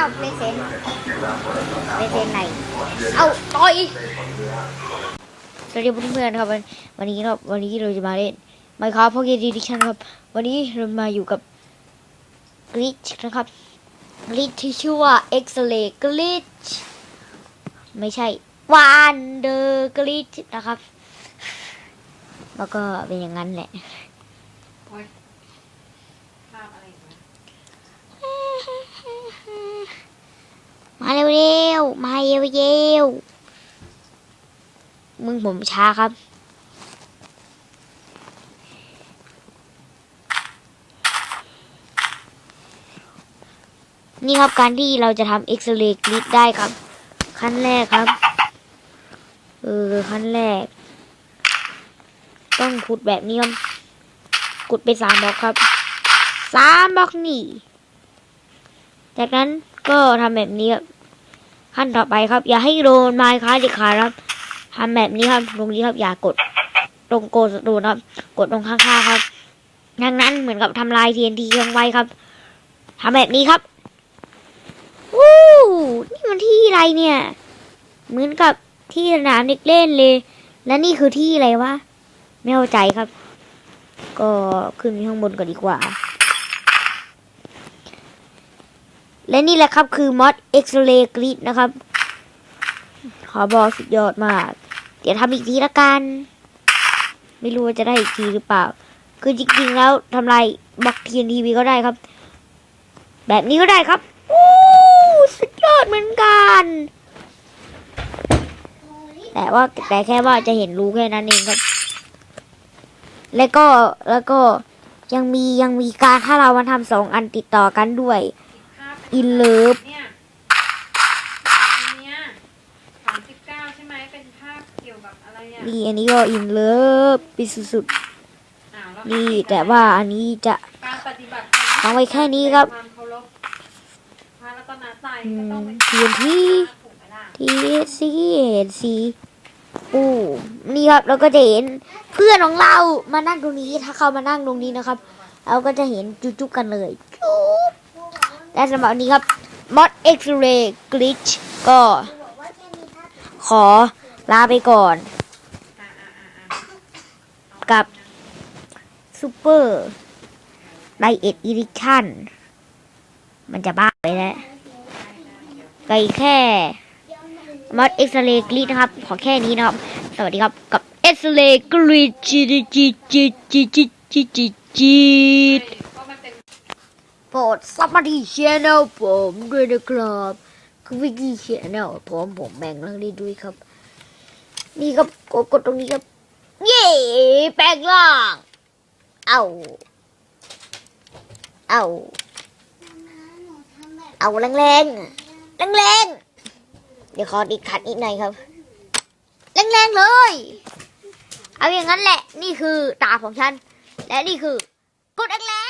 าวเลเซนเลเซนไหน เอาต่อยสวัสดีเพื่อนๆครับวันวันนี้ครับวันนี้เราจะมาเล่นไมค์ครับพวกเยดีดิชันครับ วันนี้เรามาอยู่กับกริชนะครับกริชที่ชื่อว่า X Ray Glitch ไม่ใช่ Wonder Glitch นะครับ แล้วก็เป็นอย่างนั้นแหละ โอ๊ยภาพอะไเร็วๆมาเร็วๆมึงผมช้าครับนี่ครับการที่เราจะทำเอ็กซเรย์กริดได้ครับ ขั้นแรกครับ เออขั้นแรก ต้องขุดแบบนี้ครับขุดไปสามบล็อกครับสามบล็อกนี่ จากนั้นก็ทำแบบนี้ครับ ขั้นต่อไปครับ อย่าให้โดนไม้ค้าด็ดขาครับทำแบบนี้ครับตรงนี้ครับอย่ากดตรงโกดโดนครับ กดตรงข้างๆครับดังนั้นเหมือนกับทำลาย TNT เครื่องไว้ครับทำแบบนี้ครับวู้นี่มันที่อะไรเนี่ย เหมือนกับที่สนามเด็กเล่นเลย และนี่คือที่อะไรวะ ไม่เข้าใจครับ ก็ขึ้นไปข้างบนก่อนดีกว่า และนี่แหละครับคือมอด X-ray grid นะครับ ขอบอกสุดยอดมาก เดี๋ยวทำอีกทีละกัน ไม่รู้ว่าจะได้อีกทีหรือเปล่า คือจริงๆแล้วทำลายบล็อกทีนทีวีก็ได้ครับ แบบนี้ก็ได้ครับอู้สุดยอดเหมือนกัน แต่ว่าแต่แค่ว่าจะเห็นรู้แค่นั้นเองครับ แล้วก็แล้วก็ยังมียังมีการถ้าเรามาทำสองอันติดต่อกันด้วย ภาพ In Love เนี่ยอันเนี้ยสามสิบเก้าใช่ไหมเป็นภาพเกี่ยวกับอะไรอะนี่อันนี้ก็อินเลิฟปีสุดอ้าวล้วๆนี่แต่ว่าอันนี้จะการปฏิบัติฟังไว้แค่นี้ครับความเคารพพระรัตนตรัยอืก็มต้องเป็นเทียนที่ ถูกไหมล่ะ ทีซีเห็นสีอู้นี่ครับเราก็จะเห็นเพื่อนของเรามานั่งตรงนี้ถ้าเขามานั่งตรงนี้นะครับ เราก็จะเห็นจุ๊บๆกันเลยจุ๊บ และสำหรับวันนี้ครับ Mod X-ray Glitch ก็ ขอลาไปก่อนอ่าอ่าอ่าอ่ากับ Super Diet Edition มันจะบ้าไปแล้วไกลแค่มอดเอ็กซเรย์กรีดนะครับ ขอแค่นี้นะครับ สวัสดีครับกับเอ็กซเรย์กรีดจีจีจีจีจีจีจี โปรดซับมาที่ชแนลผมด้วยนะครับคือวิกกี้ชแนลผมผมแบ่งเรื่องนี้ด้วยครับ นี่ครับกดกดตรงนี้ครับ เย้แปลงร่างเอาเอาเอาแรงแรงแรงแรงๆเดี๋ยวขอดิขัดอีกหน่อยครับแรงๆเลย เอาอย่างนั้นแหละ นี่คือตาของฉัน และนี่คือกดแรง